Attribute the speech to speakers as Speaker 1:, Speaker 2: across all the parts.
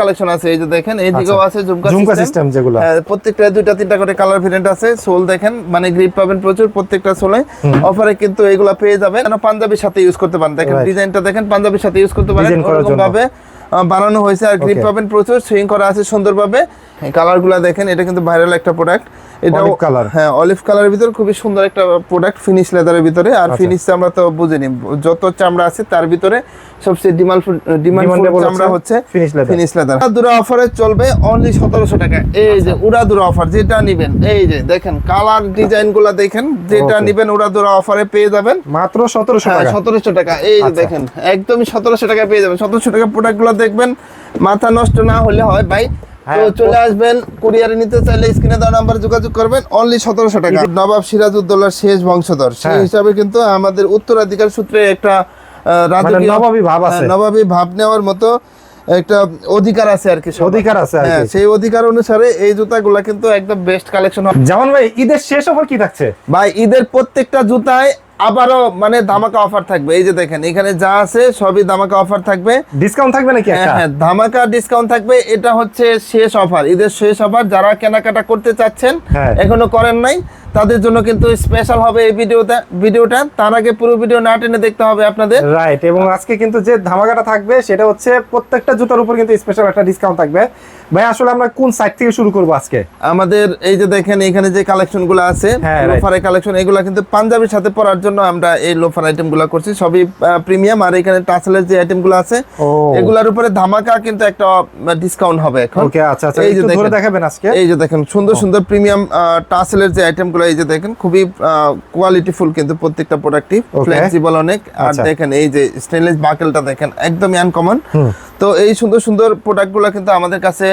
Speaker 1: Collection আছে এই যে দেখেন
Speaker 2: আচ্ছা।
Speaker 1: আছে ঝুমকা
Speaker 2: ঝুমকা
Speaker 1: সিস্টেম
Speaker 2: যেগুলো।
Speaker 1: হ্যাঁ, প্রত্যেকটা দুইটা তিনটা করে কালার ভেরিয়েন্ট আছে সোল দেখেন মানে গ্রিপ পাবেন প্রচুর প্রত্যেকটা সোলে। অফারে কিন্তু এগুলা পেয়ে যাবেন। কেন পাঞ্জাবির সাথে ইউজ করতে পারেন। দেখেন. ডিজাইনটা দেখেন পাঞ্জাবির সাথে ইউজ করতে পারেন। ওরকম ভাবে বানানো হয়েছে আর গ্রিপ পাবেন প্রচুর। সুইং করা আছে সুন্দরভাবে। কালারগুলা দেখেন এটা কিন্তু ভাইরাল একটা প্রোডাক্ট এটা
Speaker 2: colour।
Speaker 1: হ্যাঁ অলিভ কালারের ভিতরে খুবই সুন্দর একটা প্রোডাক্ট ফিনিশ লেদারের ভিতরে আর
Speaker 2: আচ্ছা।
Speaker 1: ফিনিশ আমরা তো বুঝিনি যত চামড়া আছে তার ভিতরে সবচেয়ে ডিমান্ড ডিমান্ড চামড়া হচ্ছে
Speaker 2: finish leather।
Speaker 1: ফিনিশ লেদার দুরা অফারে চলবে অনলি সতেরোশো টাকা এই যে
Speaker 2: আচ্ছা।
Speaker 1: উড়াদুরা অফার যেটা নিবেন এই যে দেখেন কালার ডিজাইনগুলা দেখেন যেটা. নিবেন উড়াদুরা অফারে পেয়ে যাবেন
Speaker 2: মাত্র সতেরোশো
Speaker 1: হ্যাঁ
Speaker 2: টাকা
Speaker 1: সতেরোশো টাকা এই যে
Speaker 2: আচ্ছা।
Speaker 1: দেখেন একদমই সতেরোশো টাকা পেয়ে যাবেন সতেরোশো টাকা প্রোডাক্টগুলো দেখবেন মাথা নষ্ট না হলে হয় ভাই তো
Speaker 2: হ্যাঁ,
Speaker 1: চলে আসবেন কুরিয়ারে নিতে চাইলে স্ক্রিনে দেওয়া নাম্বার যোগাযোগ করবেন অনলি সতেরোশো টাকা। নবাব সিরাজউদ্দৌলার শেষ বংশধর সেই
Speaker 2: হ্যাঁ।
Speaker 1: হিসাবে কিন্তু আমাদের উত্তরাধিকার সূত্রে একটা রাজকীয়
Speaker 2: নবাবী ভাব আছে।
Speaker 1: হ্যাঁ, নবাবী ভাব নেওয়ার মতো একটা অধিকার আছে আর কি
Speaker 2: অধিকার আছে
Speaker 1: হ্যাঁ, সেই অধিকার অনুসারে এই জুতাগুলা কিন্তু একদম বেস্ট কালেকশন
Speaker 2: যেমন ভাই ঈদের শেষ অফার কি থাকছে?
Speaker 1: ভাই ঈদের প্রত্যেকটা জুতায় আবারও মানে ধামাকা অফার থাকবে। এই যে দেখেন এখানে যা আছে সবই ধামাকা অফার থাকবে।
Speaker 2: ডিসকাউন্ট থাকবে নাকি
Speaker 1: হ্যাঁ হ্যাঁ ধামাকা ডিসকাউন্ট থাকবে। এটা হচ্ছে শেষ অফার ঈদের শেষ অফার যারা কেনাকাটা করতে চাচ্ছেন
Speaker 2: হ্যাঁ।
Speaker 1: এখনও করেন নাই তাদের জন্য কিন্তু স্পেশাল হবে এই ভিডিওটা ভিডিওটা। তার আগে পুরো ভিডিও না টেনে দেখতে হবে আপনাদের।
Speaker 2: রাইট এবং আজকে কিন্তু যে ধামাকাটা থাকবে সেটা হচ্ছে প্রত্যেকটা জুতার উপর কিন্তু স্পেশাল একটা ডিসকাউন্ট থাকবে। ভাই আসলে আমরা কোন সাইট থেকে শুরু করব আজকে?
Speaker 1: আমাদের এই যে দেখেন এখানে যে কালেকশনগুলো আছে. লোফারের কালেকশন এগুলো কিন্তু পাঞ্জাবির সাথে পরার জন্য আমরা এই লোফার আইটেমগুলো করছি। সবই প্রিমিয়াম আর এখানে টাসেলের যে আইটেমগুলো আছে এগুলার উপরে ধামাকা কিন্তু একটা ডিসকাউন্ট হবে এখন।
Speaker 2: ওকে আচ্ছা আচ্ছা
Speaker 1: এই যে
Speaker 2: ধরে দেখাবেন আজকে।
Speaker 1: এই যে দেখেন সুন্দর সুন্দর প্রিমিয়াম টাসেলের যে আইটেমগুলো এই যে দেখেন খুবই কোয়ালিটিফুল কিন্তু প্রত্যেকটা প্রোডাক্টই ফ্লেক্সিবল অনেক। আর
Speaker 2: আচ্ছা।
Speaker 1: দেখেন এই যে স্টেনলেস বাকেলটা দেখেন একদমই আনকমন তো এই সুন্দর সুন্দর প্রোডাক্টগুলো কিন্তু আমাদের কাছে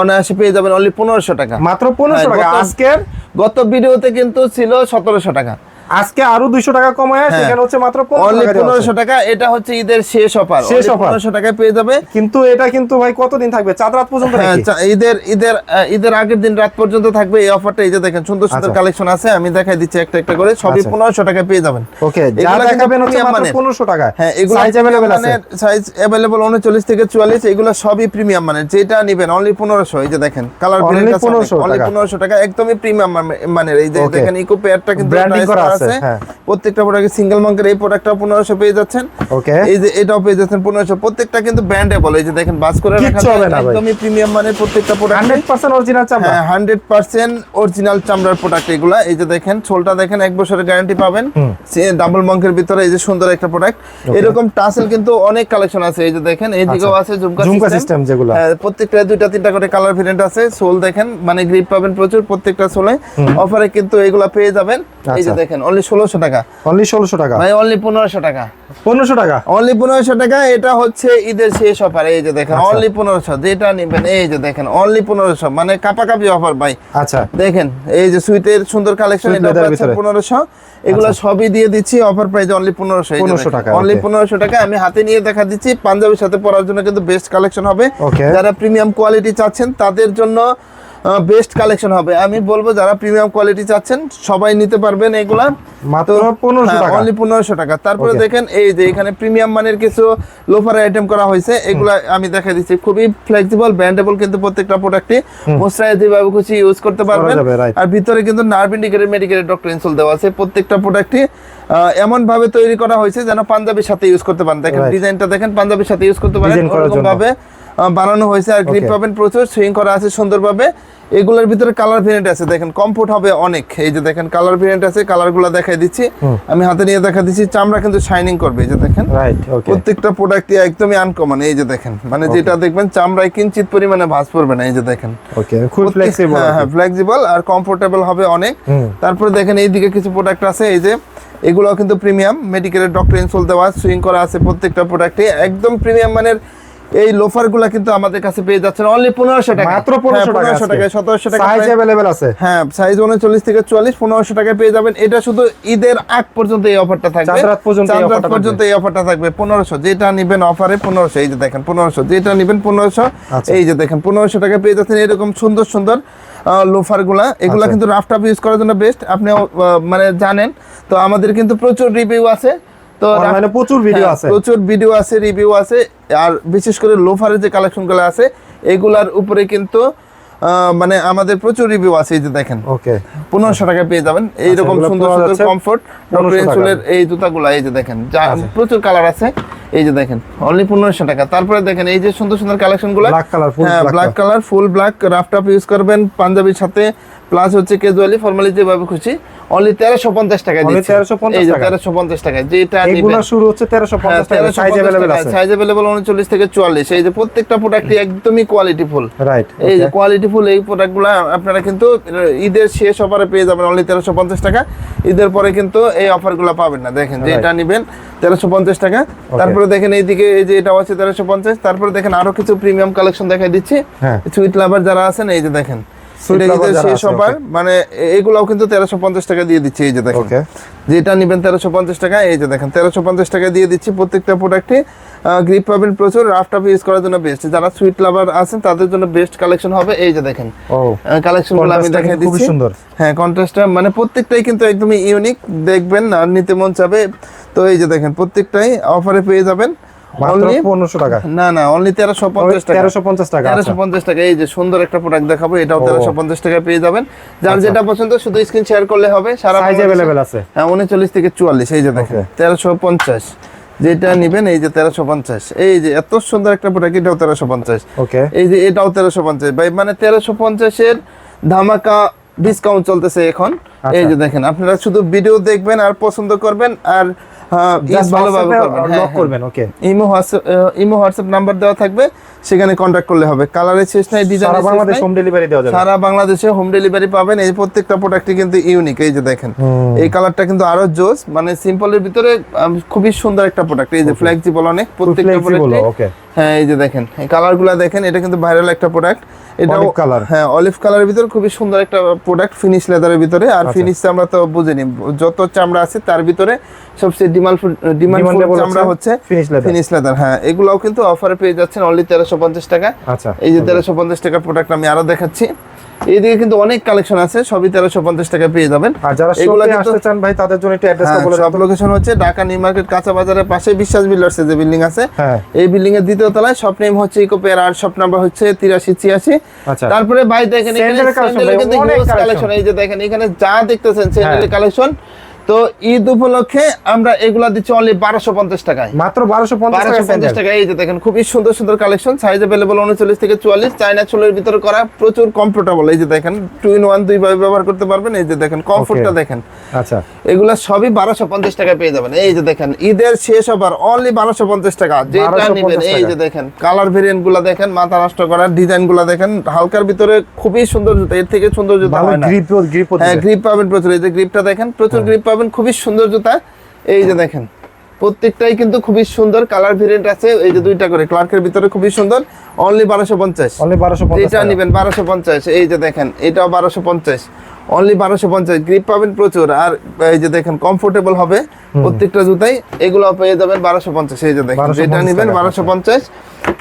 Speaker 1: অনায়াসে পেয়ে যাবেন অনলি পনেরোশো টাকা।
Speaker 2: মাত্র পনেরোশো
Speaker 1: হ্যাঁ,
Speaker 2: টাকা। আজকের
Speaker 1: গত ভিডিওতে কিন্তু ছিল সতেরোশো টাকা।
Speaker 2: আজকে আরও দুইশো টাকা কমায়
Speaker 1: হ্যাঁ।
Speaker 2: সেখানে হচ্ছে মাত্র পনেরোশো
Speaker 1: টাকা এটা হচ্ছে ঈদের শেষ অফার
Speaker 2: শেষ offer।
Speaker 1: পনেরোশো টাকায় পেয়ে যাবে।
Speaker 2: কিন্তু এটা কিন্তু ভাই কতদিন থাকবে? চাঁদ রাত পর্যন্ত
Speaker 1: হ্যাঁ, ঈদের ঈদের ঈদের আগের দিন রাত পর্যন্ত থাকবে এই অফারটা এই যে দেখেন সুন্দর সুন্দর
Speaker 2: আচ্ছা।
Speaker 1: কালেকশন আছে আমি দেখাই দিচ্ছি একটা একটা করে। সবই
Speaker 2: আচ্ছা।
Speaker 1: পনেরোশো টাকায় পেয়ে যাবেন।
Speaker 2: ওকে যা দেখাবেন হচ্ছে মাত্র পনেরোশো টাকা
Speaker 1: হ্যাঁ এগুলো
Speaker 2: সাইজ অ্যাভেলেবেল আছে।
Speaker 1: সাইজ অ্যাভেলেবল উনচল্লিশ থেকে চুয়াল্লিশ এগুলো সবই প্রিমিয়াম মানে যেটা নিবেন অনলি পনেরোশো এই যে দেখেন কালার
Speaker 2: Only 1500
Speaker 1: অনলি পনেরোশো টাকা। একদমই প্রিমিয়াম মানে এই যে দেখেন ইকো পেয়ারটা কিন্তু
Speaker 2: করা
Speaker 1: করা
Speaker 2: আছে, হ্যাঁ।
Speaker 1: প্রত্যেকটা প্রোডাক্ট সিঙ্গেল মার্কের এই প্রোডাক্টটা পনেরোশো পেয়ে যাচ্ছেন।
Speaker 2: ওকে
Speaker 1: এই যে এটাও পেয়ে যাচ্ছেন পনেরোশো। প্রত্যেকটা কিন্তু ব্র্যান্ডেবল এই যে দেখেন বাস করে। একদমই প্রিমিয়াম মানের প্রত্যেকটা প্রোডাক্ট
Speaker 2: হান্ড্রেড পার্সেন্ট অরিজিনাল চামড়া।
Speaker 1: হান্ড্রেড পার্সেন্ট অরিজিনাল চামড়ার প্রোডাক্ট এগুলা। এই যে দেখেন সোলটা দেখেন এক বছরের গ্যারান্টি পাবেন। ডাবল মঙ্কের ভিতরে এই যে সুন্দর একটা প্রোডাক্ট এরকম টাসেল কিন্তু অনেক কালেকশন আছে। এই যে দেখেন এই দিকেও আছে ঝুমকা সিস্টেম
Speaker 2: যেগুলো।
Speaker 1: হ্যাঁ প্রত্যেকটা দুইটা তিনটা করে কালার ভেরিয়েন্ট আছে। সোল দেখেন মানে গ্রিপ পাবেন প্রচুর প্রত্যেকটা সোলে। অফারে কিন্তু এগুলা পেয়ে যাবেন। এই যে
Speaker 2: আচ্ছা।
Speaker 1: দেখেন অনলি ষোলোশো টাকা।
Speaker 2: অনলি ষোলোশো টাকা?
Speaker 1: ভাই অনলি পনেরোশো টাকা।
Speaker 2: পনেরোশো টাকা?
Speaker 1: অনলি পনেরোশো টাকা এটা হচ্ছে ঈদের শেষ অফার এই যে দেখেন
Speaker 2: আচ্ছা।
Speaker 1: অনলি পনেরোশো যেটা নিবেন এই যে দেখেন অনলি পনেরোশো মানে কাপাকাপি অফার ভাই।
Speaker 2: আচ্ছা।
Speaker 1: দেখেন এই যে সুইটের সুন্দর কালেকশন এটা।
Speaker 2: আচ্ছা।
Speaker 1: পনেরোশো। এগুলো সবই দিয়ে দিচ্ছি অফার প্রাইস অনলি পনেরোশো
Speaker 2: 1500 টাকা,
Speaker 1: অনলি পনেরোশো টাকা আমি হাতে নিয়ে দেখা দিচ্ছি পাঞ্জাবির সাথে পরার জন্য কিন্তু বেস্ট কালেকশন হবে। যারা প্রিমিয়াম কোয়ালিটি চাচ্ছেন তাদের জন্য বেস্ট কালেকশন হবে। আমি বলব যারা প্রিমিয়াম কোয়ালিটি চাচ্ছেন সবাই নিতে পারবেন এগুলা।
Speaker 2: মাত্র পনেরোশো টাকা।
Speaker 1: অনলি পনেরোশো টাকা। তারপরে দেখেন এই যে এখানে প্রিমিয়াম মানের কিছু লোফার আইটেম করা হয়েছে এগুলা আমি দেখা দিচ্ছি। খুবই ফ্লেক্সিবল ব্যান্ডেবল কিন্তু প্রত্যেকটা প্রোডাক্টই মোস্টারাইজ যেভাবে খুশি ইউজ করতে পারবেন। আর ভিতরে কিন্তু nerve indicated medicated doctor insole দেওয়া আছে। প্রত্যেকটা প্রোডাক্টই এমন ভাবে তৈরি করা হয়েছে যেন পাঞ্জাবির সাথে ইউজ করতে পারেন। দেখেন. ডিজাইনটা দেখেন পাঞ্জাবির সাথে ইউজ করতে পারেন। ওরকম ভাবে বানানো হয়েছে আর গ্রিপ পাবেন প্রচুর সুইং করা আছে সুন্দরভাবে। এগুলোর ভিতরে কালার ভেরিয়েন্ট আছে দেখেন কমফোর্ট হবে অনেক। এই যে দেখেন কালার ভেরিয়েন্ট আছে কালারগুলো দেখাই দিচ্ছি। আমি হাতে নিয়ে দেখা দিচ্ছি চামড়া কিন্তু শাইনিং করবে এই যে দেখেন। প্রত্যেকটা প্রোডাক্টই একদমই আনকমন এই যে দেখেন। মানে যেটা দেখবেন চামড়ায় কিঞ্চিত পরিমাণে ভাঁজ পড়বে না এই যে দেখেন।
Speaker 2: ওকে খুব ফ্লেক্সিবল
Speaker 1: হ্যাঁ হ্যাঁ ফ্লেক্সিবল আর কমফোর্টেবল হবে অনেক। তারপরে দেখেন এইদিকে কিছু প্রোডাক্ট আছে এই যে এগুলো কিন্তু প্রিমিয়াম মেডিকেলের ডক্টর ইনসোল দেওয়া সুইং করা আছে প্রত্যেকটা প্রোডাক্টে একদম প্রিমিয়াম মানের এই লোফারগুলা কিন্তু আমাদের কাছে পেয়ে যাচ্ছেন অনলি পনেরোশো টাকা
Speaker 2: মাত্র পনেরোশো টাকা
Speaker 1: সতেরোশো টাকা
Speaker 2: সাইজ। অ্যাভেলেবেল আছে।
Speaker 1: হ্যাঁ সাইজ উনচল্লিশ থেকে চুয়াল্লিশ পনেরোশো টাকায় পেয়ে যাবেন। এটা শুধু ঈদের আগ পর্যন্ত এই অফারটা থাকবে।
Speaker 2: রাত পর্যন্ত এই
Speaker 1: রাত পর্যন্ত এই অফারটা থাকবে। পনেরোশো যেটা নিবেন অফারে পনেরোশো। এই যে দেখেন পনেরোশো যেটা নিবেন পনেরোশো।
Speaker 2: আচ্ছা।
Speaker 1: এই যে দেখেন পনেরোশো টাকা পেয়ে যাচ্ছেন এরকম সুন্দর সুন্দর লোফারগুলা এগুলা
Speaker 2: আচ্ছা।
Speaker 1: কিন্তু রাফ টাফ ইউজ করার জন্য বেস্ট আপনি মানে জানেন। তো আমাদের কিন্তু প্রচুর রিভিউ আছে। তো
Speaker 2: অনলাইনে প্রচুর ভিডিও
Speaker 1: হ্যাঁ,
Speaker 2: আছে।
Speaker 1: প্রচুর ভিডিও আছে রিভিউ আছে আর বিশেষ করে লোফারের যে কালেকশনগুলো আছে এগুলার উপরে কিন্তু মানে আমাদের প্রচুর রিভিউ আছে এই যে দেখেন।
Speaker 2: ওকে।
Speaker 1: পনেরোশো টাকা পেয়ে যাবেন। এইরকম
Speaker 2: এগুলো
Speaker 1: সুন্দর সুন্দর কমফোর্ট
Speaker 2: 1500 টাকা।
Speaker 1: চুলের এই জুতাগুলো এই যে দেখেন যা প্রচুর কালার আছে এই যে দেখেন অনলি পনেরোশো টাকা। তারপরে দেখেন এই যে সুন্দর সুন্দর
Speaker 2: কালেকশনগুলো
Speaker 1: black colour full black rough রাফটাপ use করবেন পাঞ্জাবির সাথে প্লাস হচ্ছে ক্যাজুয়ালি ফর্মালি যেভাবে খুশি অনলি তেরোশো পঞ্চাশ টাকা দিচ্ছি।
Speaker 2: 1350 টাকা।
Speaker 1: তেরোশো পঞ্চাশ টাকা যেটা
Speaker 2: এগুলো শুরু হচ্ছে তেরোশো পঞ্চাশ টাকা সাইজ অ্যাভেলেবেল আছে।
Speaker 1: সাইজ অ্যাভেলেবল উনচল্লিশ থেকে চুয়াল্লিশ। এই যে প্রত্যেকটা প্রোডাক্ট একদমই কোয়ালিটি ফুল
Speaker 2: রাইট
Speaker 1: এই যে কোয়ালিটি ফুল এই প্রোডাক্টগুলো আপনারা কিন্তু ঈদের শেষ অফারে পেয়ে যাবেন অনলি তেরোশো পঞ্চাশ টাকা। ঈদের পরে কিন্তু এই অফারগুলো পাবেন না। দেখেন যে
Speaker 2: Right.
Speaker 1: এটা নেবেন তেরোশো পঞ্চাশ টাকা। তারপরে দেখেন এইদিকে এই যে এটাও আছে তেরোশো পঞ্চাশ। তারপরে দেখেন আরও কিছু প্রিমিয়াম কালেকশন দেখাই দিচ্ছি।
Speaker 2: হ্যাঁ।
Speaker 1: সুইট লাভার যারা আছেন এই যে দেখেন শেষ মানে এগুলাও কিন্তু তেরোশো পঞ্চাশ টাকা দিয়ে দিচ্ছি এই যে দেখেন। যেটা নেবেন তেরোশো পঞ্চাশ টাকা এই যে দেখেন তেরোশো পঞ্চাশ টাকা দিয়ে দিচ্ছি প্রত্যেকটা প্রোডাক্টে। গ্রিপ পাবেন প্রচুর রাফ টাফ ইউজ করার জন্য বেস্ট যারা সুইট লাভার আছেন তাদের জন্য বেস্ট কালেকশন হবে এই যে দেখেন। কালেকশনগুলো আমি দেখাই দিচ্ছি।
Speaker 2: সুন্দর।
Speaker 1: হ্যাঁ কন্ট্রাস্টটা মানে প্রত্যেকটাই কিন্তু একদমই ইউনিক দেখবেন আর নিতে মন চাবে। তো এই যে দেখেন প্রত্যেকটাই অফারে পেয়ে যাবেন।
Speaker 2: টাকা।
Speaker 1: না না অনলি তেরোশো পঞ্চাশ টাকা।
Speaker 2: তেরোশো পঞ্চাশ টাকা
Speaker 1: তেরোশো
Speaker 2: আচ্ছা।
Speaker 1: পঞ্চাশ টাকা এই যে সুন্দর একটা প্রোডাক্ট দেখাবো এটাও
Speaker 2: ও।
Speaker 1: তেরোশো পঞ্চাশ টাকা পেয়ে যাবেন। যার যেটা পছন্দ শুধু স্ক্রিন শেয়ার করলে হবে সারা
Speaker 2: সাইজ অ্যাভেলেবেল আছে।
Speaker 1: হ্যাঁ উনচল্লিশ থেকে চুয়াল্লিশ এই যে দেখেন তেরোশো পঞ্চাশ। যেটা নিবেন এই যে তেরোশো পঞ্চাশ। এই যে এত সুন্দর একটা প্রোডাক্ট এটাও তেরোশো পঞ্চাশ।
Speaker 2: ওকে
Speaker 1: এই যে এটাও তেরোশো পঞ্চাশ। ভাই মানে তেরোশো পঞ্চাশের ধামাকা ডিসকাউন্ট চলতেছে এখন। এই যে দেখেন আপনারা শুধু ভিডিও দেখবেন আর পছন্দ করবেন আর ভালোভাবে হ্যাঁ,
Speaker 2: লক। করবেন okay
Speaker 1: imo WhatsApp imo WhatsApp number দেওয়া থাকবে সেখানে কন্ট্যাক্ট করলে হবে। কালারের শেষ নাই
Speaker 2: সারা
Speaker 1: ডিজাইনের
Speaker 2: বাংলাদেশ হোম ডেলিভারি দেওয়া যাবে।
Speaker 1: সারা বাংলাদেশে হোম ডেলিভারি পাবেন। এই প্রত্যেকটা প্রোডাক্টই কিন্তু ইউনিক এই যে দেখেন। এই কালারটা কিন্তু আরও জোস মানে সিম্পলের ভিতরে খুবই সুন্দর একটা প্রোডাক্ট এই যে ফ্লেক্সিবল অনেক প্রত্যেকটা প্রোডাক্ট. হ্যাঁ এই যে দেখেন। এই কালারগুলো দেখেন এটা কিন্তু ভাইরাল একটা প্রোডাক্ট এটা
Speaker 2: color।
Speaker 1: হ্যাঁ অলিভ কালারের ভিতরে খুবই সুন্দর একটা প্রোডাক্ট ফিনিশ লেদারের ভিতরে। আর
Speaker 2: আচ্ছা।
Speaker 1: ফিনিশ আমরা তো বুঝিনি যত চামড়া আছে তার ভিতরে সবচেয়ে ডিমান্ড ডিমান্ড
Speaker 2: Demandable
Speaker 1: চামড়া হচ্ছে ফিনিশ লেদার হ্যাঁ। এগুলাও কিন্তু অফারে পেয়ে যাচ্ছেন অনলি তেরোশো পঞ্চাশ টাকা।
Speaker 2: আচ্ছা।
Speaker 1: এই যে তেরোশো পঞ্চাশ টাকার প্রোডাক্ট আমি আরও দেখাচ্ছি। এইদিকে কিন্তু অনেক কালেকশন আছে সবই তেরোশো পঞ্চাশ টাকা পেয়ে যাবেন।
Speaker 2: আর যারা
Speaker 1: এগুলো
Speaker 2: আসতে চান ভাই তাদের জন্য একটু অ্যাড্রেসটা
Speaker 1: হ্যাঁ,
Speaker 2: বলে
Speaker 1: সব লোকেশন হচ্ছে ঢাকা নিউ মার্কেট কাঁচা বাজারের পাশে বিশ্বাস বিল্ডার্স যে বিল্ডিং আছে।
Speaker 2: হ্যাঁ।
Speaker 1: এই বিল্ডিং এর দ্বিতীয় তলায় শপ নেম হচ্ছে ইকোপের আর শপ নাম্বার হচ্ছে তিরাশি ছিয়াশি।
Speaker 2: আচ্ছা।
Speaker 1: তারপরে ভাই দেখেন এখানে
Speaker 2: collection,
Speaker 1: এই যে দেখেন এখানে যা দেখতেছেন সেন্ডেলের
Speaker 2: হ্যাঁ।
Speaker 1: কালেকশন তো ঈদ উপলক্ষে আমরা এগুলা দিচ্ছি অনলি বারোশো পঞ্চাশ টাকায়।
Speaker 2: মাত্র বারোশো পঞ্চাশ
Speaker 1: বারোশো
Speaker 2: টাকা
Speaker 1: পঞ্চাশ টাকা এই যে দেখেন খুবই সুন্দর সুন্দর কালেকশন সাইজ অ্যাভেলেবল উনচল্লিশ থেকে চুয়াল্লিশ চাইনা চুলের ভিতরে করা প্রচুর কমফোর্টেবল এই যে দেখেন টু ইন ওয়ান দুই ভাবে ব্যবহার করতে পারবেন এই যে দেখেন কমফোর্টটা দেখেন।
Speaker 2: আচ্ছা।
Speaker 1: এগুলা সবই বারোশো পঞ্চাশ টাকায় পেয়ে যাবেন। এই যে দেখেন ঈদের শেষ হবার অনলি বারোশো পঞ্চাশ টাকা। যেটা
Speaker 2: 1250
Speaker 1: নেবেন এই যে দেখেন কালার ভেরিয়েন্টগুলা দেখেন মাথা নষ্ট করার ডিজাইনগুলা দেখেন হালকার ভিতরে খুবই সুন্দর জুতা এর থেকে সুন্দর জুতা হয় না।
Speaker 2: গ্রিপ গ্রিপ
Speaker 1: হ্যাঁ গ্রিপ পাবেন প্রচুর। এই যে গ্রিপটা দেখেন প্রচুর গ্রিপ পাবেন। খুবই সুন্দর জুতা। এই যে দেখেন। প্রত্যেকটাই কিন্তু খুবই সুন্দর কালার ভেরিয়েন্ট আছে। এই যে দুইটা করে ক্লার্কের ভিতরে খুবই সুন্দর। অনলি বারোশো পঞ্চাশ।
Speaker 2: অনলি বারোশো
Speaker 1: এটা নেবেন বারোশো পঞ্চাশ। এই যে দেখেন এটাও বারোশো পঞ্চাশ। অনলি বারোশো পঞ্চাশ। গ্রিপ পাবেন প্রচুর। আর এই যে দেখেন কমফোর্টেবল হবে প্রত্যেকটা জুতাই। এগুলো পেয়ে যাবেন বারোশো পঞ্চাশ। এই যে দেখেন
Speaker 2: 1250
Speaker 1: যেটা নেবেন বারোশো পঞ্চাশ।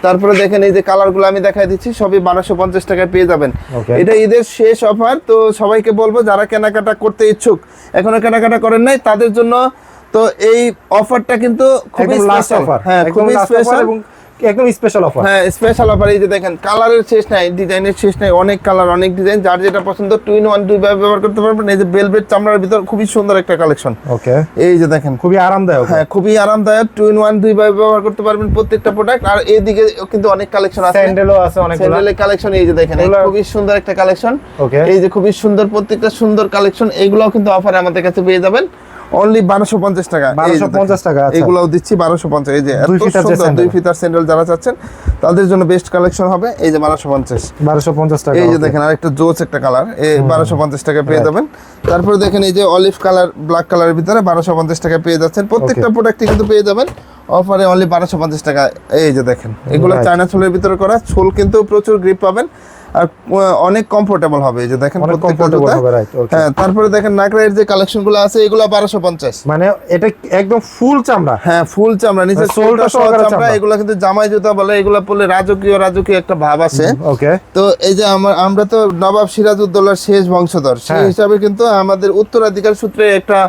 Speaker 1: তারপরে দেখেন এই যে কালারগুলো আমি দেখাই দিচ্ছি সবই বারোশো পঞ্চাশ টাকায় পেয়ে যাবেন। এটা ঈদের শেষ অফার তো সবাইকে বলব যারা কেনাকাটা করতে ইচ্ছুক এখনও কেনাকাটা করেন নাই তাদের জন্য তো এই অফারটা কিন্তু খুবই
Speaker 2: লাস্ট অফার
Speaker 1: হ্যাঁ খুবই স্পেশাল
Speaker 2: এবং একদম স্পেশাল অফার
Speaker 1: হ্যাঁ স্পেশাল অফার এই যে দেখেন কালারের শেষ নাই ডিজাইনের শেষ নাই অনেক কালার অনেক ডিজাইন যার যেটা পছন্দ টু ইন ওয়ান দুই ভাবে ব্যবহার করতে পারবেন। এই যে বেলভেট চামড়ার ভিতর খুবই সুন্দর একটা কালেকশন
Speaker 2: ওকে
Speaker 1: এই যে দেখেন
Speaker 2: খুবই আরামদায়ক।
Speaker 1: হ্যাঁ খুবই আরামদায়ক। টু ইন ওয়ান দুই ভাবে ব্যবহার করতে পারবেন প্রত্যেকটা প্রোডাক্ট আর এদিকে কিন্তু অনেক কালেকশন আছে।
Speaker 2: স্যান্ডেলও আছে অনেক
Speaker 1: স্যান্ডেলের কালেকশন এই যে দেখেন খুবই সুন্দর একটা কালেকশন
Speaker 2: Okay.
Speaker 1: এই যে খুবই সুন্দর প্রত্যেকটা সুন্দর কালেকশন এইগুলাও কিন্তু অফারে আমাদের কাছে পেয়ে যাবেন। অনলি বারোশো পঞ্চাশ টাকা।
Speaker 2: 1250
Speaker 1: দেখেন,
Speaker 2: টাকা, আচ্ছা।
Speaker 1: এগুলাও দিচ্ছি বারোশো পঞ্চাশ। এই যে
Speaker 2: দুই ফিতার স্যান্ডেল।
Speaker 1: যারা চাচ্ছেন তাদের জন্য বেস্ট কালেকশন হবে। এই যে বারোশো পঞ্চাশ।
Speaker 2: বারোশো পঞ্চাশ টাকা
Speaker 1: এই যে. দেখেন আরেকটা জোস একটা কালার এই বারোশো পঞ্চাশ টাকা পেয়ে যাবেন। তারপরে দেখেন এই যে অলিভ কালার ব্ল্যাক কালারের ভিতরে বারোশো পঞ্চাশ টাকা পেয়ে যাচ্ছেন। প্রত্যেকটা প্রোডাক্টই কিন্তু পেয়ে যাবেন। অফারে অনলি বারোশো পঞ্চাশ টাকা। এই যে দেখেন এগুলো. চায়না ছোলের ভিতরে করা। ছোল কিন্তু প্রচুর গ্রিপ পাবেন। আর অনেক কমফোর্টেবল হবে যে দেখেন প্রত্যেকটা
Speaker 2: হবে, okay.
Speaker 1: হ্যাঁ তারপরে দেখেন নাকরাইয়ের যে আছে এগুলো বারোশো পঞ্চাশ
Speaker 2: মানে এটা একদম ফুল চামড়া
Speaker 1: হ্যাঁ ফুল চামড়া নিচে
Speaker 2: মানে
Speaker 1: সোলটা
Speaker 2: সোলটা সহকারে
Speaker 1: চামড়া। এগুলো কিন্তু জামাই জুতা বলে এগুলো পরলে রাজকীয় রাজকীয় একটা ভাব আছে
Speaker 2: ওকে
Speaker 1: তো এই যে আমার আমরা তো নবাব সিরাজউদ্দৌলার শেষ বংশধর সেই
Speaker 2: হ্যাঁ।
Speaker 1: হিসাবে কিন্তু আমাদের উত্তরাধিকার সূত্রে একটা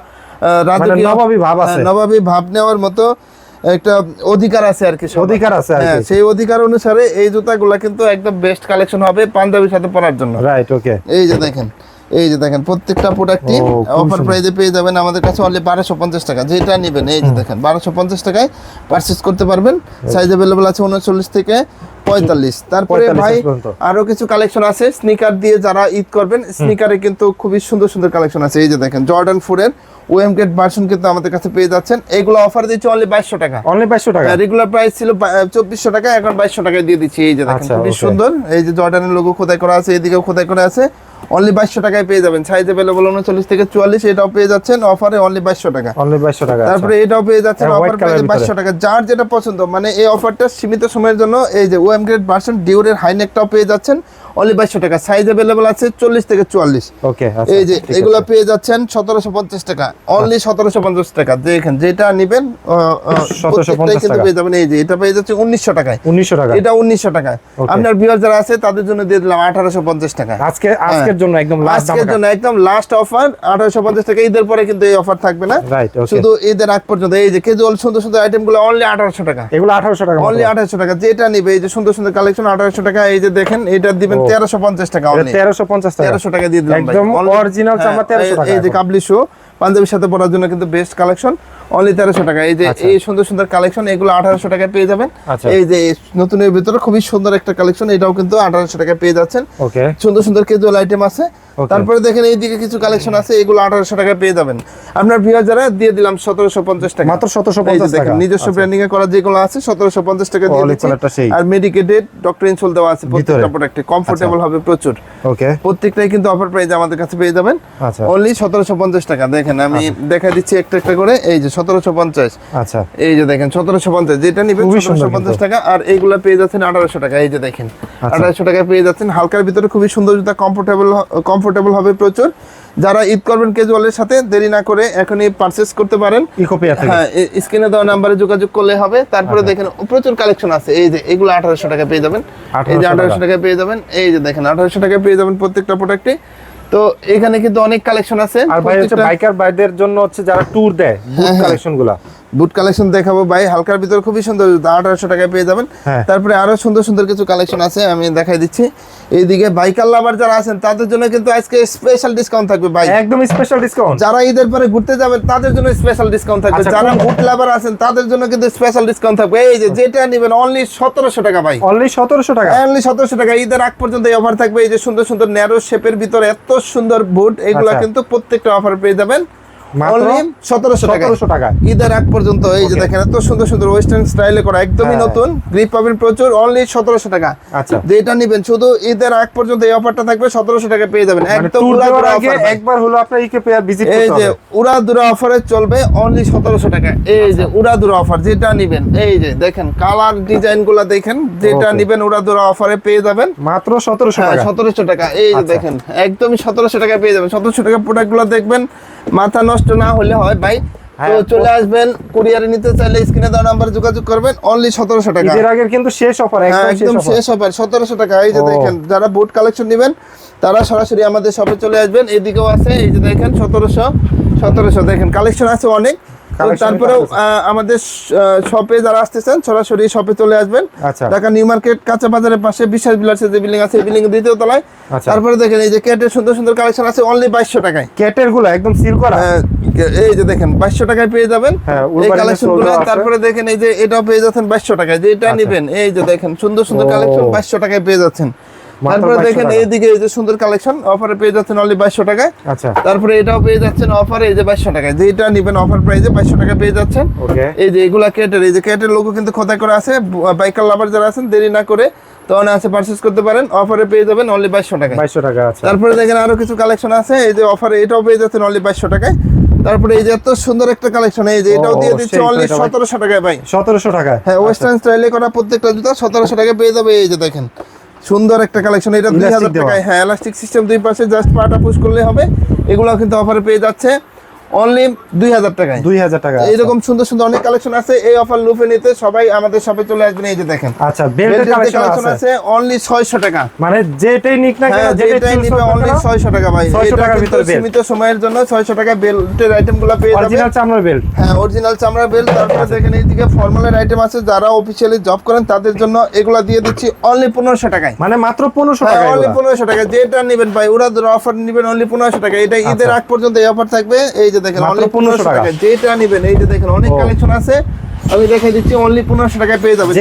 Speaker 1: রাজকীয়-
Speaker 2: নবাবী ভাব আছে।
Speaker 1: হ্যাঁ, নবাবী ভাব নেওয়ার মতো একটা অধিকার আছে আর কি
Speaker 2: অধিকার আছে
Speaker 1: হ্যাঁ, সেই অধিকার অনুসারে এই জুতাগুলা কিন্তু একদম বেস্ট কালেকশন হবে পাঞ্জাবির সাথে পরার জন্য।
Speaker 2: রাইট ওকে
Speaker 1: এই যে দেখেন এই যে দেখেন প্রত্যেকটা প্রোডাক্টই অফার
Speaker 2: প্রাইসে
Speaker 1: প্রাইজে পেয়ে যাবেন আমাদের কাছে অনলি বারোশো পঞ্চাশ টাকা। যেটা নেবেন এই যে দেখেন বারোশো পঞ্চাশ টাকায় পারচেস করতে পারবেন। সাইজ অ্যাভেলেবল আছে উনচল্লিশ থেকে পঁয়তাল্লিশ। তারপরে ভাই আরও কিছু কালেকশন আছে। স্নিকার দিয়ে যারা ঈদ করবেন স্নিকারে কিন্তু খুবই সুন্দর সুন্দর কালেকশন আছে। এই যে দেখেন জর্ডান ফোর এর ওএম গেট ভার্সন কিন্তু আমাদের কাছে পেয়ে যাচ্ছেন। এগুলো অফার দিচ্ছে অনলি বাইশশো টাকা।
Speaker 2: অনলি বাইশশো টাকা?
Speaker 1: রেগুলার প্রাইস ছিল চব্বিশশো টাকা এখন বাইশশো টাকায় দিয়ে দিচ্ছি। এই যে দেখেন
Speaker 2: আচ্ছা,
Speaker 1: খুবই সুন্দর। এই যে জর্ডানের লোগো খোদাই করা আছে এদিকেও খোদাই করা আছে। অনলি বাইশশো টাকায় পেয়ে যাবেন সাইজ অ্যাভেলেবল উনচল্লিশ থেকে চুয়াল্লিশ এটাও পেয়ে যাচ্ছেন অফারে অনলি বাইশশো টাকা
Speaker 2: অনলি বাইশশো টাকা আচ্ছা।
Speaker 1: তারপরে এটাও পেয়ে যাচ্ছেন অফার। বাইশশো টাকা যার যেটা পছন্দ মানে এই অফারটা সীমিত সময়ের জন্য এই যে ওএম গ্রেড ভার্সন ডিউরের হাইনেকটাও পেয়ে যাচ্ছেন অনলি বাইশশো টাকা। সাইজ অ্যাভেলেবল আছে চল্লিশ থেকে চুয়াল্লিশ।
Speaker 2: ওকে
Speaker 1: এই যে এগুলো পেয়ে যাচ্ছেন সতেরোশো পঞ্চাশ টাকা। অনলি সতেরোশো পঞ্চাশ টাকা। দেখেন যেটা নিবেন কিন্তু পেয়ে যাবেন। এই যে এটা পেয়ে যাচ্ছে উনিশশো টাকায়।
Speaker 2: উনিশশো টাকা।
Speaker 1: এটা উনিশশো টাকায় আপনার ভিউয়ার যারা আছে তাদের জন্য দিয়ে দিলাম আঠারোশো পঞ্চাশ টাকা।
Speaker 2: আজকে আজকের জন্য একদম লাস্ট
Speaker 1: আজকের জন্য একদম লাস্ট অফার আঠারোশো পঞ্চাশ টাকা। ঈদের পরে কিন্তু এই অফার থাকবে না। শুধু ঈদের আগ পর্যন্ত। এই যে কেজুয়াল সুন্দর সুন্দর আইটেমগুলো অনলি আঠারোশো টাকা।
Speaker 2: এগুলো আঠারোশো টাকা
Speaker 1: অনলি আঠারোশো টাকা। যেটা নিবে এই যে সুন্দর সুন্দর কালেকশন আঠারোশো টাকা। এই যে দেখেন এটা দিবেন
Speaker 2: ও।
Speaker 1: তেরোশো পঞ্চাশ টাকা অনলি
Speaker 2: তেরোশো পঞ্চাশ টাকা
Speaker 1: তেরোশো টাকা দিয়ে দিলাম
Speaker 2: একদম
Speaker 1: Only-
Speaker 2: চামড়া 1300 টাকা
Speaker 1: এই যে কাবলি শো পাঞ্জাবির সাথে পরার জন্য কিন্তু বেস্ট কালেকশন অনলি টাকা এই যে
Speaker 2: আচ্ছা।
Speaker 1: এই সুন্দর সুন্দর কালেকশন এগুলো আঠারোশো টাকায় পেয়ে যাবেন
Speaker 2: আচ্ছা।
Speaker 1: এই যে নতুনের ভিতরে খুবই সুন্দর একটা কালেকশন এটাও কিন্তু আঠারোশো টাকায় পেয়ে যাচ্ছেন সুন্দর সুন্দর কেজুয়াল আইটেম আছে. তারপরে দেখেন এইদিকে কিছু কালেকশন আছে এগুলো আঠারোশো টাকায় পেয়ে যাবেন। আপনার ভিউয়ার যারা দিয়ে দিলাম সতেরোশো পঞ্চাশ টাকা।
Speaker 2: মাত্র সতেরোশো পঞ্চাশ টাকা।
Speaker 1: নিজস্ব ব্র্যান্ডিং এ করা যেগুলো আছে সতেরোশো পঞ্চাশ টাকা দিয়ে দিচ্ছি। আর মেডিকেটেড ডক্টর ইনসোল দেওয়া আছে প্রত্যেকটা। প্রোডাক্টে কমফোর্টেবল হবে প্রচুর।
Speaker 2: ওকে
Speaker 1: প্রত্যেকটাই কিন্তু অফার প্রাইস আমাদের কাছে পেয়ে যাবেন।
Speaker 2: আচ্ছা।
Speaker 1: অনলি সতেরোশো পঞ্চাশ টাকা। দেখেন আমি দেখা দিচ্ছি একটা একটা করে। এই যে সতেরোশো পঞ্চাশ।
Speaker 2: আচ্ছা।
Speaker 1: এই যে দেখেন সতেরোশো পঞ্চাশ। যেটা নিবেন সতেরোশো পঞ্চাশ টাকা। আর এইগুলো পেয়ে যাচ্ছেন আঠারোশো টাকা। এই যে দেখেন
Speaker 2: আচ্ছা।
Speaker 1: আঠারোশো টাকা পেয়ে যাচ্ছেন। হালকার ভিতরে খুবই সুন্দর জুতা কমফোর্টেবল কমফোর্টেবল হবে প্রচুর। যারা ঈদ করবেন কেজুয়ালের সাথে দেরি না করে এখনই পারচেস করতে পারেন। হ্যাঁ স্ক্রিনে দেওয়া নাম্বারে যোগাযোগ করলে হবে। তারপরে
Speaker 2: আচ্ছা।
Speaker 1: দেখেন প্রচুর কালেকশন আছে। এই যে এগুলো আঠারোশো টাকা পেয়ে যাবেন। এই যে
Speaker 2: 1800
Speaker 1: আঠারোশো টাকা পেয়ে যাবেন। এই যে দেখেন আঠারোশো টাকা পেয়ে যাবেন প্রত্যেকটা প্রোডাক্টে তো এখানে কিন্তু অনেক কালেকশন আছে।
Speaker 2: আর ভাই হচ্ছে বাইকার ভাইদের জন্য হচ্ছে যারা ট্যুর দেয় বুট
Speaker 1: হ্যাঁ।
Speaker 2: কালেকশনগুলা।
Speaker 1: বুট কালেকশন দেখাবো। ভাই হালকার ভিতরে খুবই সুন্দর আঠারোশো টাকায় পেয়ে যাবেন।
Speaker 2: হ্যাঁ।
Speaker 1: তারপরে আরও সুন্দর সুন্দর কিছু কালেকশন আছে আমি দেখাই দিচ্ছি। এইদিকে বাইকার লাভার যারা আছেন তাদের জন্য কিন্তু আজকে স্পেশাল ডিসকাউন্ট থাকবে ভাই।
Speaker 2: একদম স্পেশাল ডিসকাউন্ট
Speaker 1: যারা ঈদের পরে ঘুরতে যাবেন তাদের জন্য স্পেশাল ডিসকাউন্ট থাকবে।
Speaker 2: আচ্ছা,
Speaker 1: যারা বুট লাভার আছেন তাদের জন্য কিন্তু স্পেশাল ডিসকাউন্ট থাকবে। এই যে যেটা নেবেন অনলি সতেরোশো টাকা ভাই।
Speaker 2: অনলি সতেরোশো টাকা।
Speaker 1: অনলি সতেরোশো টাকা। ঈদের আগ পর্যন্ত এই অফার থাকবে। এই যে সুন্দর সুন্দর ন্যারো শেপের ভিতরে এত সুন্দর বুট এগুলো
Speaker 2: আচ্ছা।
Speaker 1: কিন্তু প্রত্যেকটা অফার পেয়ে যাবেন। সতেরোশো টাকা
Speaker 2: সতেরোশো টাকা
Speaker 1: ঈদের আগ পর্যন্ত এই যে দেখেন এত সুন্দর সুন্দর ওয়েস্টার্ন স্টাইলে করা একদমই
Speaker 2: হ্যাঁ।
Speaker 1: নতুন গ্রিপ পাবেন প্রচুর অনলি সতেরোশো টাকা।
Speaker 2: আচ্ছা।
Speaker 1: নিবেন শুধু ঈদের আগ পর্যন্ত এই অফারটা থাকবে সতেরোশো টাকা পেয়ে যাবেন।
Speaker 2: মানে
Speaker 1: একদম।
Speaker 2: একবার হলো আপনার ইকোপিয়া ভিজিট
Speaker 1: এই যে উড়া দুরা অফারে চলবে অনলি সতেরোশো টাকা। এই যে
Speaker 2: আচ্ছা।
Speaker 1: উড়া দুরা অফার যেটা নিবেন এই যে দেখেন কালার ডিজাইনগুলা দেখেন যেটা নিবেন উড়া দুরা অফারে পেয়ে যাবেন।
Speaker 2: মাত্র সতেরোশো
Speaker 1: হ্যাঁ
Speaker 2: টাকা।
Speaker 1: সতেরোশো টাকা এই যে
Speaker 2: আচ্ছা।
Speaker 1: দেখেন একদমই সতেরোশো টাকা পেয়ে যাবেন। সতেরোশো টাকা প্রোডাক্টগুলো দেখবেন মাথা নষ্ট না হলে হয় ভাই। তো
Speaker 2: হ্যাঁ,
Speaker 1: চলে আসবেন কুরিয়ারে নিতে চাইলে স্ক্রিনে দেওয়া নাম্বারে যোগাযোগ করবেন অনলি সতেরোশো টাকা।
Speaker 2: এর আগের কিন্তু শেষ অফার
Speaker 1: হ্যাঁ,
Speaker 2: একদম শেষ
Speaker 1: অফার সতেরোশো টাকা। এই যে দেখেন যারা বুট কালেকশন নেবেন তারা সরাসরি আমাদের শপে চলে আসবেন। এদিকেও আছে এই যে দেখেন সতেরোশো সতেরোশো। দেখেন কালেকশন আছে অনেক। তারপরেও আমাদের শপে যারা আসতেছেন সরাসরি শপে চলে আসবেন।
Speaker 2: আচ্ছা।
Speaker 1: ঢাকা নিউ মার্কেট কাঁচা বাজারের পাশে বিশ্বাস বিলাসের যে বিল্ডিং আছে বিল্ডিং দ্বিতীয় তলায়।
Speaker 2: আচ্ছা।
Speaker 1: তারপরে দেখেন এই যে কেটের সুন্দর সুন্দর কালেকশন আছে অনলি বাইশশো টাকায়।
Speaker 2: ক্যাটেরগুলো একদম সিল করা?
Speaker 1: এই যে দেখেন বাইশশো টাকায় পেয়ে যাবেন।
Speaker 2: হ্যাঁ,
Speaker 1: এই
Speaker 2: কালেকশনগুলো
Speaker 1: তারপরে দেখেন এই যে এটাও পেয়ে যাচ্ছেন বাইশশো টাকায়। যেটা
Speaker 2: আচ্ছা।
Speaker 1: নিবেন এই যে দেখেন সুন্দর সুন্দর কালেকশন বাইশশো টাকায় পেয়ে যাচ্ছেন। তারপরে দেখেন। এইদিকে এই যে সুন্দর কালেকশন অফারে পেয়ে যাচ্ছেন অনলি বাইশশো টাকায়।
Speaker 2: আচ্ছা।
Speaker 1: তারপরে এটাও পেয়ে যাচ্ছেন অফারে এই যে বাইশশো টাকায়। যেটা নিবেন অফার প্রাইসে বাইশশো টাকা পেয়ে যাচ্ছেন। এই যে এগুলা কেটের এই যে কেটের লোগো কিন্তু খোদাই করা আছে। বাইকার লাভার যারা আছেন দেরি না করে তখন আছে পারচেস করতে পারেন। অফারে পেয়ে যাবেন অনলি বাইশশো টাকায়।
Speaker 2: বাইশশো টাকা আচ্ছা।
Speaker 1: তারপরে দেখেন আরও কিছু কালেকশন আছে। এই যে অফারে এটাও পেয়ে যাচ্ছেন অনলি বাইশশো টাকায়। তারপরে এই যে এত সুন্দর একটা কালেকশন এই যে এটাও দিয়ে দিচ্ছে অনলি
Speaker 2: এটা ভাই।
Speaker 1: সতেরোশো টাকায় ভাই।
Speaker 2: সতেরোশো টাকা
Speaker 1: হ্যাঁ ওয়েস্টার্ন স্টাইলে করা প্রত্যেকটা জুতা সতেরোশো টাকায় পেয়ে যাবে। এই যে দেখেন সুন্দর একটা কালেকশন এটা দুই হাজার টাকায়। হ্যাঁ এলাস্টিক সিস্টেম দুই পাশে জাস্ট পাটা পুশ করলে হবে। এগুলো কিন্তু অফারে পেয়ে যাচ্ছে। অনলি দুই হাজার টাকায়
Speaker 2: দুই হাজার টাকা
Speaker 1: এইরকম সুন্দর সুন্দর অনেক কালেকশন আছে এই অফার লুফে নিতে সবাই আমাদের শপে চলে আসবেন এই যে দেখেন।
Speaker 2: আচ্ছা বেল্টের কালেকশন আছে?
Speaker 1: অনলি ছয়শো টাকা।
Speaker 2: মানে যেটাই নিক না কেন
Speaker 1: হ্যাঁ
Speaker 2: যেটাই
Speaker 1: নিবে অনলি 600 টাকা ভাই।
Speaker 2: 600 টাকার ভিতরে
Speaker 1: সীমিত সময়ের জন্য 600 টাকা বেল্টের আইটেমগুলো পেয়ে যাবেন।
Speaker 2: অরিজিনাল চামড়ার বেল্ট
Speaker 1: হ্যাঁ অরিজিনাল চামড়া বেল্ট তারপরে দেখেন এইদিকে ফর্মালের আইটেম আছে যারা অফিসিয়ালি জব করেন তাদের জন্য এগুলা দিয়ে দিচ্ছি অনলি 1500 টাকায়।
Speaker 2: মানে মাত্র পনেরোশো
Speaker 1: হ্যাঁ
Speaker 2: টাকা
Speaker 1: অনলি। 1500 টাকা যেটা নেবেন ভাই ওরা অফার নেবেন অনলি 1500 টাকা এটা ঈদের আগ পর্যন্ত এই অফার থাকবে এই যে দেখেন অনলি
Speaker 2: 1500
Speaker 1: 1500
Speaker 2: টাকা।
Speaker 1: যেটা নেবেন এই যে দেখেন অনেক কালেকশন আছে। আমি দেখাই দিচ্ছি অনলি 1500 টাকায় পেয়ে যাবেন।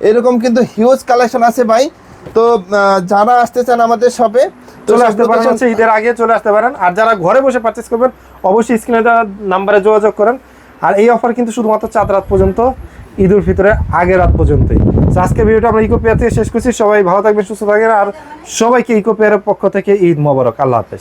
Speaker 1: এরকম- কিন্তু হিউজ কালেকশন আছে ভাই। তো যারা আসতে চান আমাদের শপে
Speaker 2: চলে আসতে পারেন হচ্ছে ঈদের আগে চলে আসতে পারেন। আর যারা ঘরে বসে পারচেস করবেন অবশ্যই স্ক্রিনে দেওয়া নাম্বারে যোগাযোগ করেন। আর এই অফার কিন্তু শুধুমাত্র চাঁদ রাত পর্যন্ত ঈদ উল ফিতরের আগে রাত পর্যন্তই। তো আজকে ভিডিওটা আমরা ইকো পেয়ার থেকে শেষ করছি। সবাই ভালো থাকবেন সুস্থ থাকবেন। আর সবাইকে ইকো পেয়ারের পক্ষ থেকে ঈদ মোবারক। আল্লাহ হাফেজ।